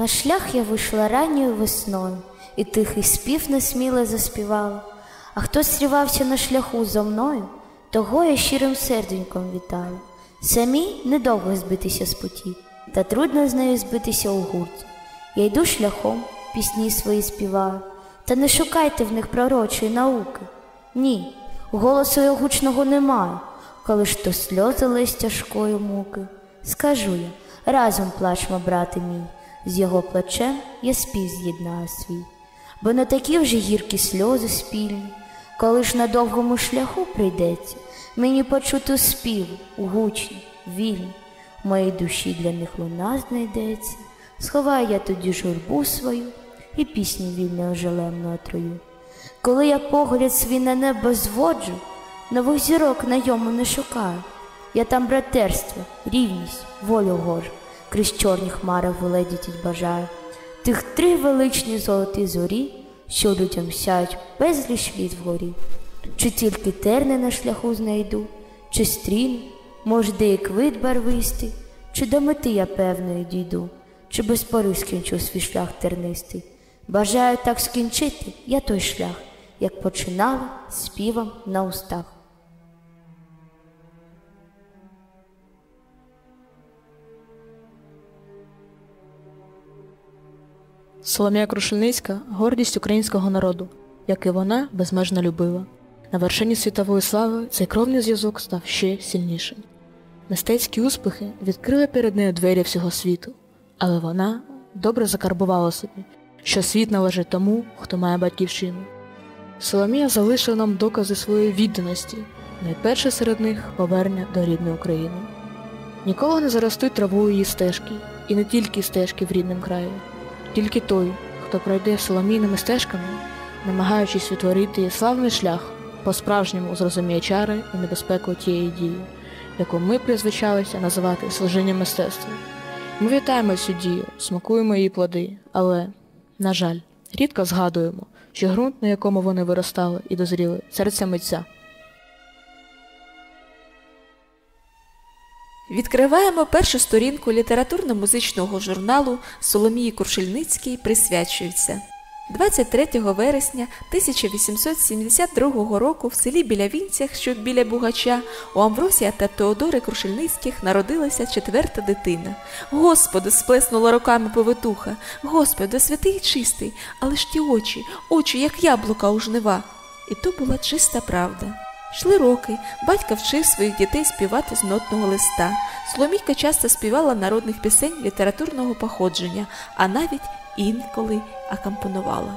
На шлях я вийшла ранньою весною, і тихий спів несміло заспівала. А хто стрівався на шляху зо мною, того я щирим серденьком вітала. Самі недовго збитися з путі, та трудно з нею збитися у гурті. Я йду шляхом, пісні свої співаю, та не шукайте в них пророчої науки. Ні, голосу я гучного немає, коли ж то сльози лись тяжкої муки. Скажу я, разом плачмо, брате мій, з його плачем я спів з'єднаю свій, бо не такі вже гіркі сльози спільні, коли ж на довгому шляху прийдеться, мені почути спів гучні, вільні, в моїй душі для них луна знайдеться, сховаю я тоді журбу свою і пісню вільною желемну отрою. Коли я погляд свій на небо зводжу, нових зірок на йому не шукаю. Я там братерство, рівність, волю гожу, крізь чорні хмари воледіть бажаю. Тих три величні золоті зорі, що людям сяють безліч літ вгорі. Чи тільки терни на шляху знайду, чи стріну, може, де як вид барвистий, чи до мети я певною дійду, чи без пори скінчу свій шлях тернистий. Бажаю так скінчити я той шлях, як починала співом на устах. Соломія Крушельницька гордість українського народу, як вона безмежно любила. На вершині світової слави цей кровний зв'язок став ще сильнішим. Мистецькі успіхи відкрили перед нею двері всього світу, але вона добре закарбувала собі, що світ належить тому, хто має батьківщину. Соломія залишила нам докази своєї відданості, найперше серед них повернення до рідної України. Ніколи не заростуть травою її стежки, і не тільки стежки в рідному краї. Тільки той, хто пройде соломійними стежками, намагаючись відтворити славний шлях, по-справжньому зрозуміє чари і небезпеку тієї дії, яку ми призвичалися називати служінням мистецтва. Ми вітаємо цю дію, смакуємо її плоди, але, на жаль, рідко згадуємо, що ґрунт, на якому вони виростали і дозріли, серця митця. Відкриваємо першу сторінку літературно-музичного журналу Соломії Куршельницькій присвячується. 23 вересня 1872 року в селі Білявінцях, що біля Бугача, у Амвросія та Теодори Крушельницьких народилася четверта дитина. Господи, сплеснула руками повитуха. Господи, святий і чистий, але ж ті очі, очі, як яблука у жнива. І то була чиста правда. Йшли роки, батько вчив своїх дітей співати з нотного листа. Соломійка часто співала народних пісень літературного походження, а навіть інколи акомпонувала.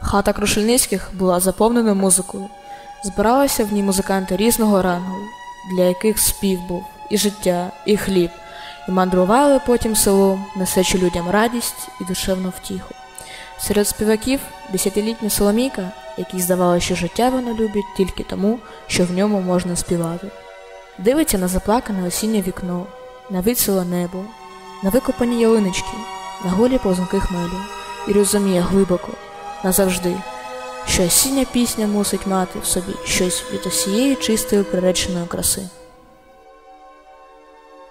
Хата Крушельницьких була заповнена музикою. Збиралися в ній музиканти різного рангу, для яких спів був і життя, і хліб, і мандрували потім селом, несечи людям радість і душевну втіху. Серед співаків десятилітня Соломійка, якій здавалося, що життя вона любить тільки тому, що в ньому можна співати. Дивиться на заплакане осіннє вікно, на виціле небо, на викопані ялинички, на голі позунки хмелю, і розуміє глибоко, назавжди, що осіння пісня мусить мати в собі щось від усієї чистої приреченої краси.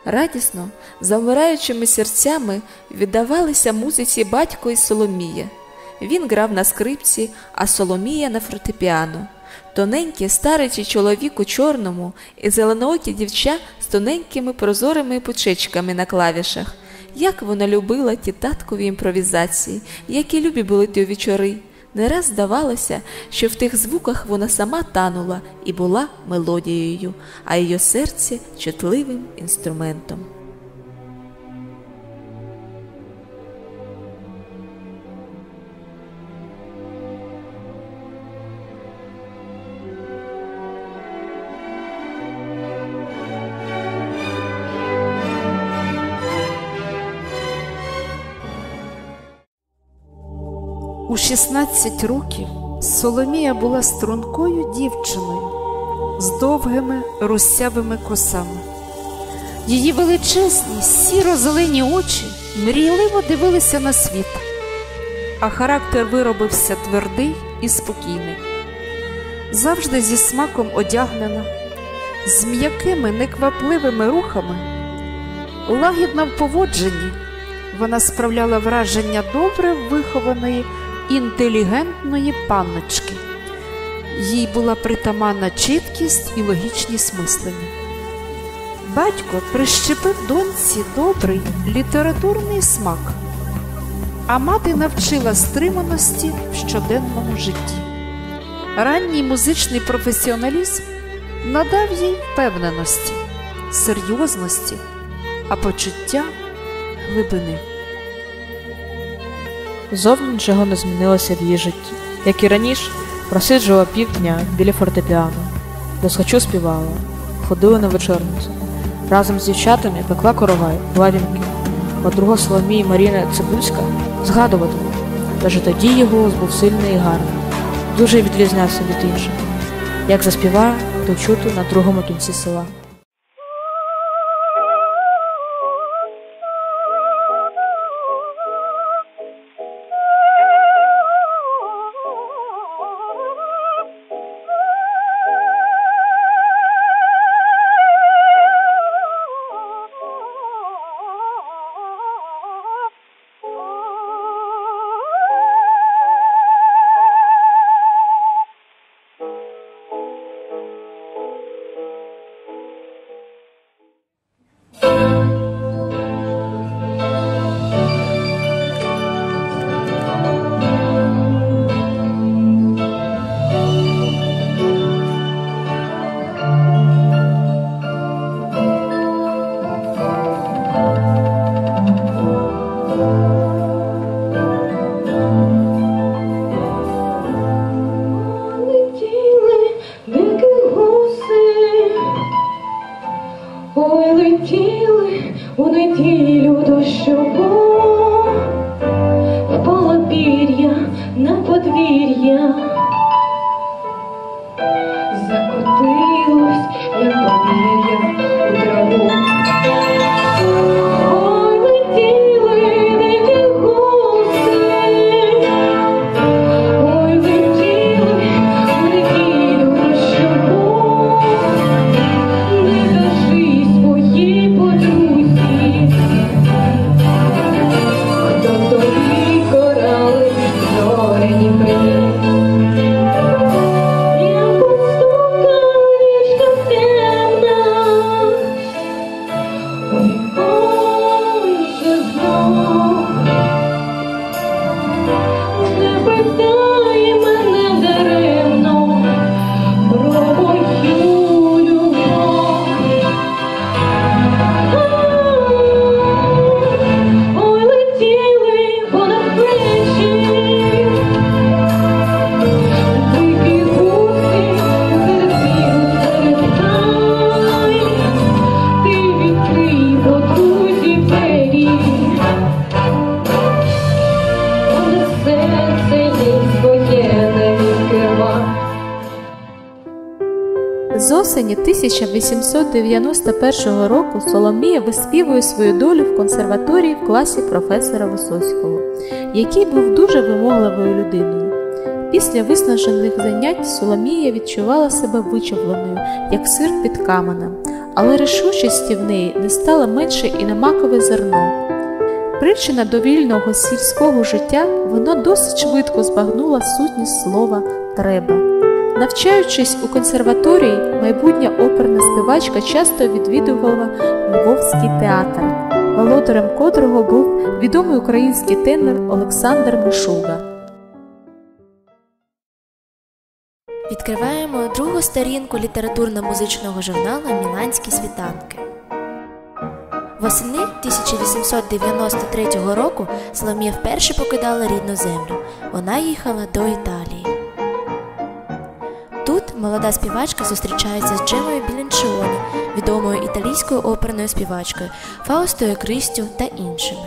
Радісно, завмираючими серцями віддавалися музиці батько і Соломія. Він грав на скрипці, а Соломія на фортепіано. Тоненький старичий чоловік у чорному і зеленоокі дівча з тоненькими прозорими пучечками на клавішах. Як вона любила ті таткові імпровізації, які любі були ті вечори. Не раз здавалося, що в тих звуках вона сама танула і була мелодією, а її серце чутливим інструментом. 16 років Соломія була стрункою дівчиною з довгими русявими косами. Її величезні сіро-зелені очі мрійливо дивилися на світ, а характер виробився твердий і спокійний, завжди зі смаком одягнена, з м'якими неквапливими рухами. Лагідна в поводженні, вона справляла враження добре вихованої, інтелігентної панночки. Їй була притаманна чіткість і логічність мислення. Батько прищепив доньці добрий літературний смак, а мати навчила стриманості в щоденному житті. Ранній музичний професіоналізм надав їй впевненості, серйозності, а почуття глибини. Зовні нічого не змінилося в її житті. Як і раніше, просиджувала півдня біля фортепіано, досхочу співала, ходила на вечорницю. Разом з дівчатами пекла коровай, плавінки. Подруга Соломії Маріна Цибульська згадуватиме, даже тоді її голос був сильний і гарний, дуже відрізнявся від інших. Як заспіває, то чути на другому кінці села. Закотилось, як повір'я 1891 року Соломія виспівує свою долю в консерваторії в класі професора Висоцького, який був дуже вимогливою людиною. Після виснажених занять Соломія відчувала себе вичавленою, як сир під каменем, але рішучості в неї не стало менше і на макове зерно. Причина до вільного сільського життя вона досить швидко збагнула сутність слова треба. Навчаючись у консерваторії, майбутня оперна співачка часто відвідувала Львовський театр, володарем котрого був відомий український тенор Олександр Мишуга. Відкриваємо другу сторінку літературно-музичного журналу Міланські світанки. Восени 1893 року Соломія вперше покидала рідну землю. Вона їхала до Італії. Молода співачка зустрічається з Джемою Білінчіоні, відомою італійською оперною співачкою, Фаустою Кристю та іншими.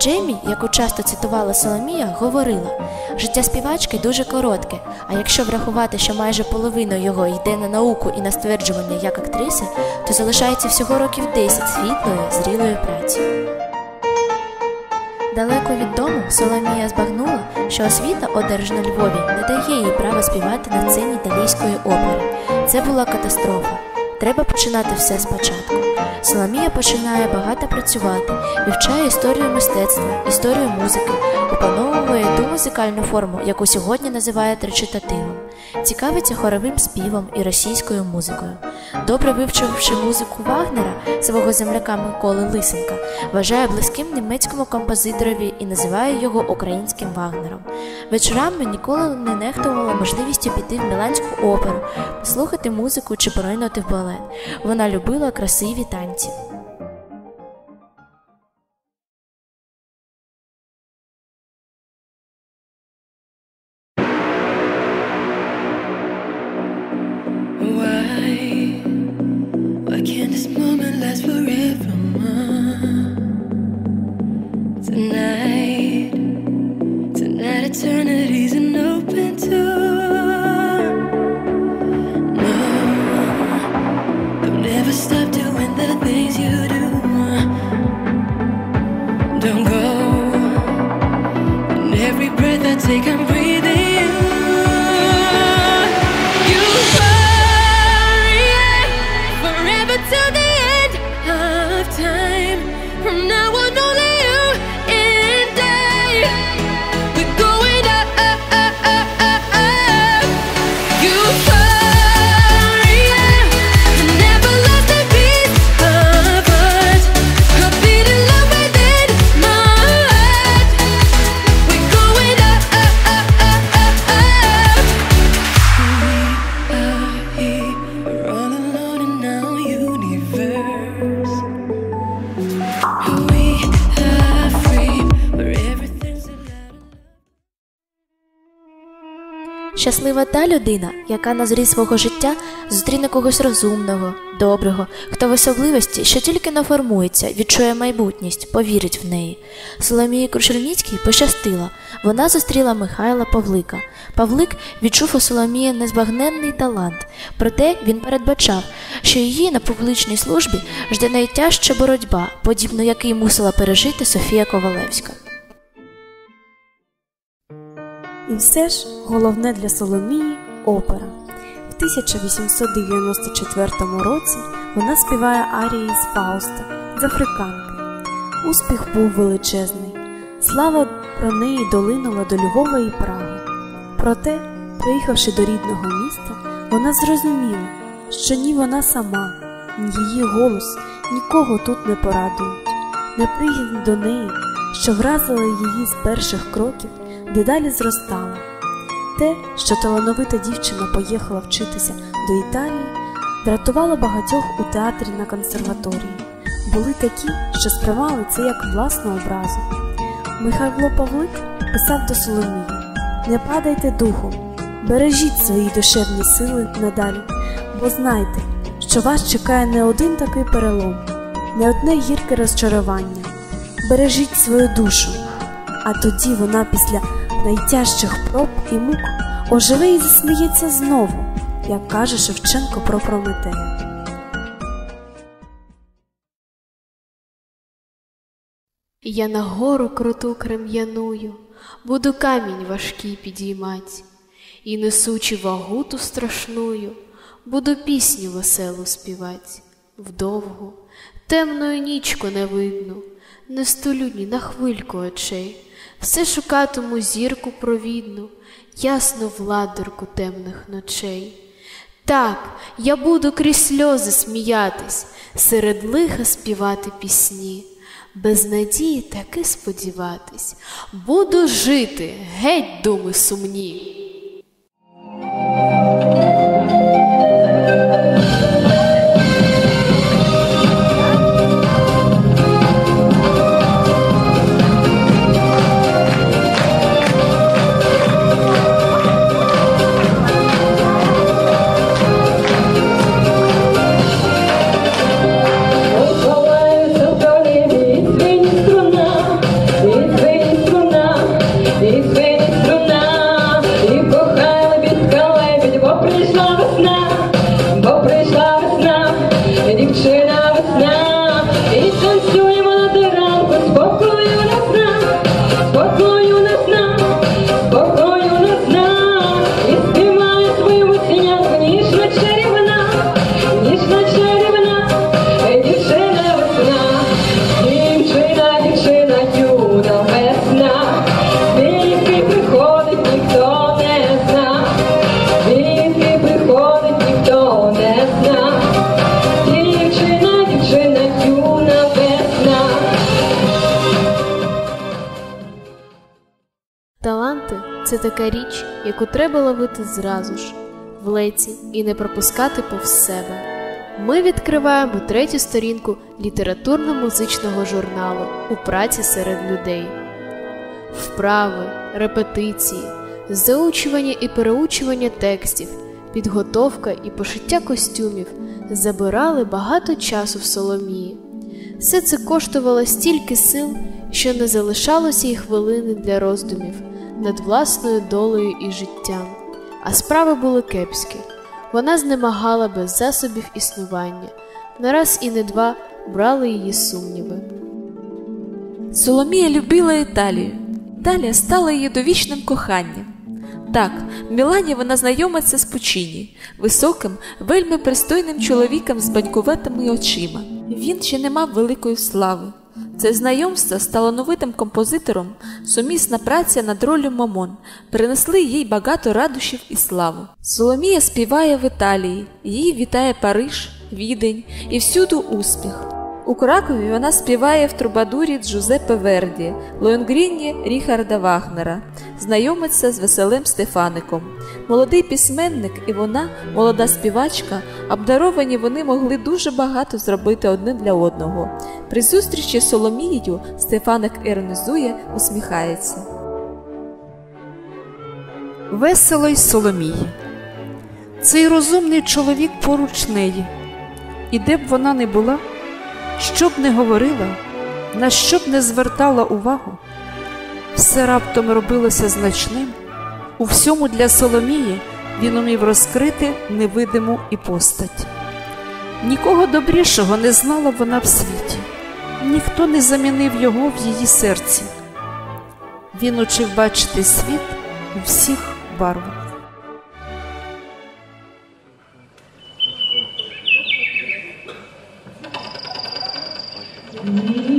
Джемі, яку часто цитувала Соломія, говорила: життя співачки дуже коротке, а якщо врахувати, що майже половина його йде на науку і на стверджування як актриси, то залишається всього років 10 світлої, зрілої праці. Далеко від дому Соломія збагнула, що освіта, одержана Львові, не дає їй права співати на сцені італійської опери. Це була катастрофа. Треба починати все спочатку. Соломія починає багато працювати, вивчає історію мистецтва, історію музики, опановує ту музикальну форму, яку сьогодні називають речитативом, цікавиться хоровим співом і російською музикою. Добре вивчивши музику Вагнера, свого земляка Миколи Лисенка, вважає близьким німецькому композиторові і називає його українським Вагнером. Вечорами ніколи не нехтувала можливістю піти в Міланську оперу, послухати музику чи поринути в балет. Вона любила красиві танці. Щаслива та людина, яка на зрі свого життя зустріне когось розумного, доброго, хто в особливості, що тільки наформується, відчує майбутність, повірить в неї. Соломії Крушельніцькій пощастило. Вона зустріла Михайла Павлика. Павлик відчув у Соломії незбагненний талант, проте він передбачав, що її на публічній службі жде найтяжча боротьба, подібно якій мусила пережити Софія Ковалевська. І все ж головне для Соломії опера. В 1894 році вона співає арії з Фауста з Африканки. Успіх був величезний. Слава про неї долинула до Львова і Праги. Проте, приїхавши до рідного міста, вона зрозуміла, що ні вона сама, ні її голос нікого тут не порадують. Неприязнь до неї, що вразила її з перших кроків, дедалі зростала. Те, що талановита дівчина поїхала вчитися до Італії, дратувало багатьох у театрі на консерваторії. Були такі, що сприймали це як власну образу. Михайло Павлик писав до Соломії: Не падайте духом, бережіть свої душевні сили надалі, бо знайте, що вас чекає не один такий перелом, не одне гірке розчарування. Бережіть свою душу, а тоді вона після найтяжчих проб і мук оживе і засміється знову, як каже Шевченко про Прометея. Я на гору круту крем'яную, буду камінь важкий підіймать, і несучи вагу ту страшную, буду пісню веселу співать. Вдовгу, темною нічку не видно, не столю ні на хвильку очей, все шукатиму зірку провідну, ясну владорку темних ночей. Так, я буду крізь сльози сміятись, серед лиха співати пісні, без надії таки сподіватись, буду жити, геть думи сумні. Така річ, яку треба ловити зразу ж, в леці і не пропускати повз себе. Ми відкриваємо третю сторінку літературно-музичного журналу у праці серед людей. Вправи, репетиції, заучування і переучування текстів, підготовка і пошиття костюмів забирали багато часу в Соломії. Все це коштувало стільки сил, що не залишалося й хвилини для роздумів над власною долею і життям. А справи були кепські. Вона знемагала без засобів існування. Не раз і не два брали її сумніви. Соломія любила Італію. Італія стала її довічним коханням. Так, в Мілані вона знайомиться з Пучіні, високим, вельми пристойним чоловіком з банькуватими очима. Він ще не мав великої слави. Це знайомство з талановитим композитором, сумісна праця над ролью Мамон принесли їй багато радощів і славу. Соломія співає в Італії, її вітає Париж, Відень і всюду успіх. У Кракові вона співає в трубадурі Джузеппе Верді, Лоєнгріні Ріхарда Вагнера, знайомиться з веселим Стефаником. Молодий письменник і вона, молода співачка, обдаровані вони могли дуже багато зробити одне для одного. При зустрічі з Соломією Стефаник іронізує, усміхається. Весело й Соломії. Цей розумний чоловік поруч неї. І де б вона не була, що б не говорила, на що б не звертала увагу, все раптом робилося значним. У всьому для Соломії він умів розкрити невидиму і постать. Нікого добрішого не знала вона в світі, ніхто не замінив його в її серці. Він учив бачити світ у всіх барвах. Mm-hmm.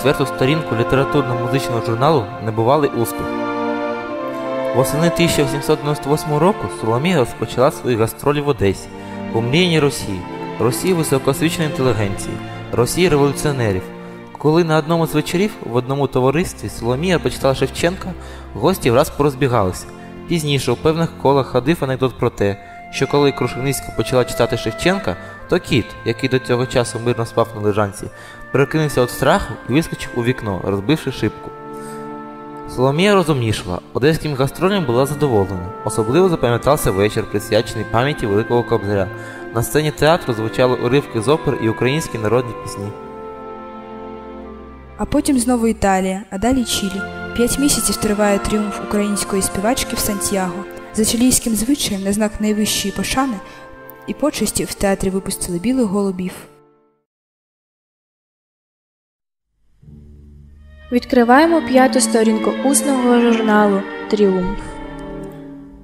Четверту сторінку літературно-музичного журналу Небувалий успіх. Восени 1898 року Соломія розпочала свої гастролі в Одесі, у мріяній Росії, Росії високоосвіченої інтелігенції, Росії революціонерів. Коли на одному з вечорів в одному товаристві Соломія почитала Шевченка, гості враз порозбігалися. Пізніше у певних колах ходив анекдот про те, що коли Крушельницька почала читати Шевченка, то кіт, який до цього часу мирно спав на лежанці, перекинувся від страху і вискочив у вікно, розбивши шибку. Соломія розумнішала, одеським гастролям була задоволена. Особливо запам'ятався вечір, присвячений пам'яті Великого Кобзаря. На сцені театру звучали уривки з опер і українські народні пісні. А потім знову Італія, а далі Чилі. П'ять місяців триває тріумф української співачки в Сантьяго. За чилійським звичаєм на знак найвищої пошани і почесті в театрі випустили білих голубів. Відкриваємо п'яту сторінку усного журналу Тріумф.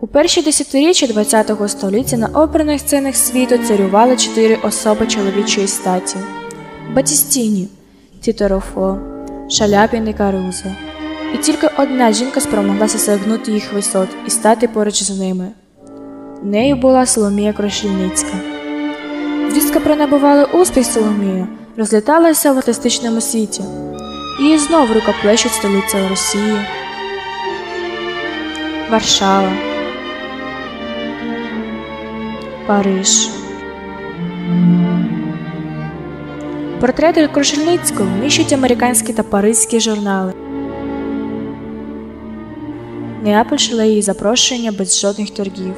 У перші десятиріччя ХХ століття на оперних сценах світу царювали чотири особи чоловічої статі: Батістіні, Тіто Рофо, Шаляпін і Карузо. І тільки одна жінка спромоглася сягнути їх висот і стати поруч з ними. Нею була Соломія Крошельницька. Звістка про набувалий успіх Соломії розліталася в артистичному світі. Її знов рукоплещуть столиця Росії, Варшава, Париж. Портрети Крушельницького вміщують американські та паризькі журнали. Неаполь шле її запрошення без жодних торгів.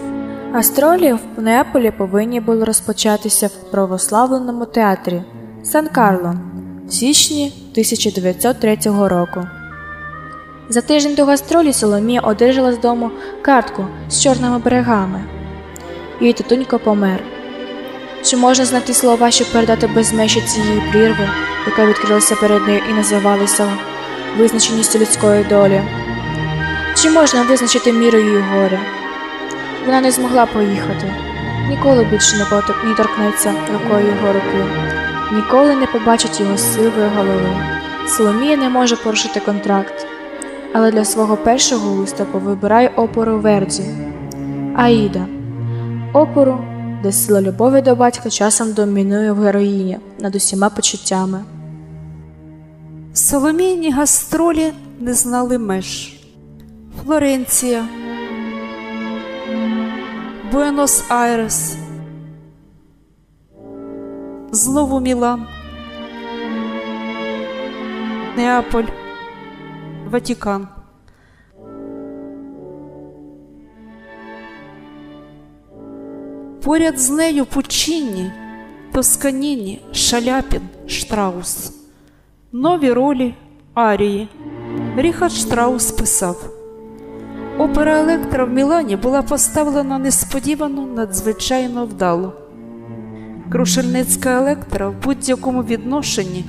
Гастролі в Неаполі повинні були розпочатися в православленому театрі Сан-Карло в січні 1903 року. За тиждень до гастролі Соломія одержала з дому картку з чорними берегами. її татунько помер. Чи можна знайти слова, щоб передати без межі цієї прірви, яка відкрилася перед нею і називалася визначеністю людської долі? Чи можна визначити міру її горя? Вона не змогла поїхати, ніколи більше не не торкнеться рукою його руки, ніколи не побачить його сивої голови. Соломія не може порушити контракт, але для свого першого виступу вибирає опору Верді Аїда. Опору, де сила любові до батька часом домінує в героїні над усіма почуттями. Соломійні гастролі не знали меж. Флоренція, Буенос-Айрес, знову Мілан, Неаполь, Ватікан. Поряд з нею Пучінні, Тосканіні, Шаляпін, Штраус. Нові ролі Арії. Ріхард Штраус писав. Опера Електра в Мілані була поставлена несподівано надзвичайно вдало. Крушельницька Електра в будь-якому відношенні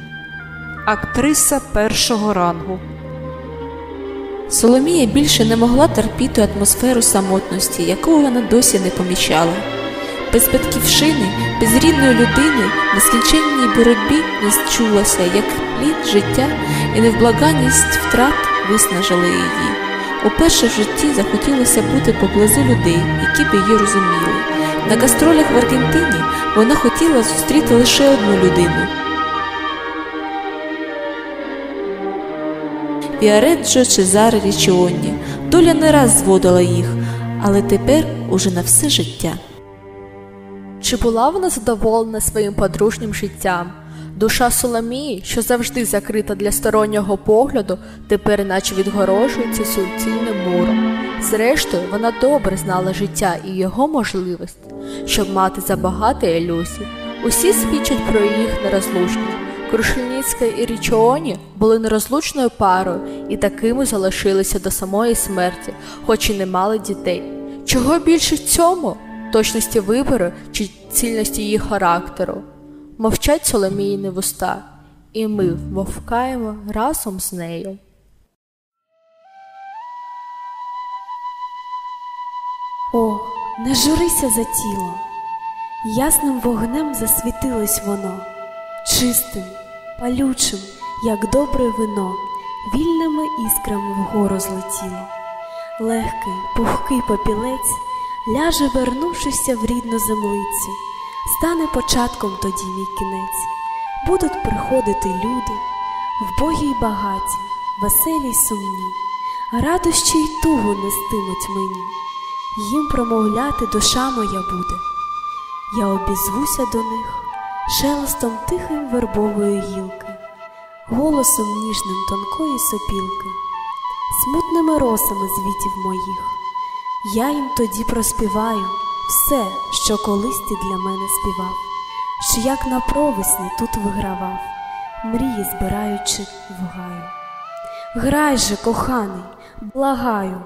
актриса першого рангу. Соломія більше не могла терпіти атмосферу самотності, яку вона досі не помічала. Без батьківщини, без рідної людини, нескінченній боротьбі не зчулася, як плід життя і невблаганність втрат виснажили її. Уперше в житті захотілося бути поблизу людей, які б її розуміли. На гастролях в Аргентині вона хотіла зустріти лише одну людину. Віареджо Чезаре Річіонні. Доля не раз зводила їх, але тепер уже на все життя. Чи була вона задоволена своїм подружнім життям? Душа Соломії, що завжди закрита для стороннього погляду, тепер наче відгорожується суцільним муром. Зрештою, вона добре знала життя і його можливість, щоб мати забагато ілюзій. Усі свідчать про їх нерозлучність. Крушельницька і Річооні були нерозлучною парою і такими залишилися до самої смерті, хоч і не мали дітей. Чого більше в цьому? Точності вибору чи цільності її характеру? Мовчать Соломіїни вуста, і ми вмовкаємо разом з нею. О, не журися за тіло. Ясним вогнем засвітилось воно, чистим, палючим, як добре вино, вільними іскрами вгору злетіло. Легкий, пухкий попілець ляже, вернувшися в рідну землицю, стане початком тоді мій кінець. Будуть приходити люди, вбогі й багаті, веселі й сумні, радощі й тугу нестимуть мені їм промовляти душа моя буде. Я обізвуся до них шелестом тихим вербової гілки, голосом ніжним тонкої сопілки, смутними росами звітів моїх. Я їм тоді проспіваю все, що колись ти для мене співав, що як на провесні тут вигравав, мрії збираючи в гаю. Грай же, коханий, благаю.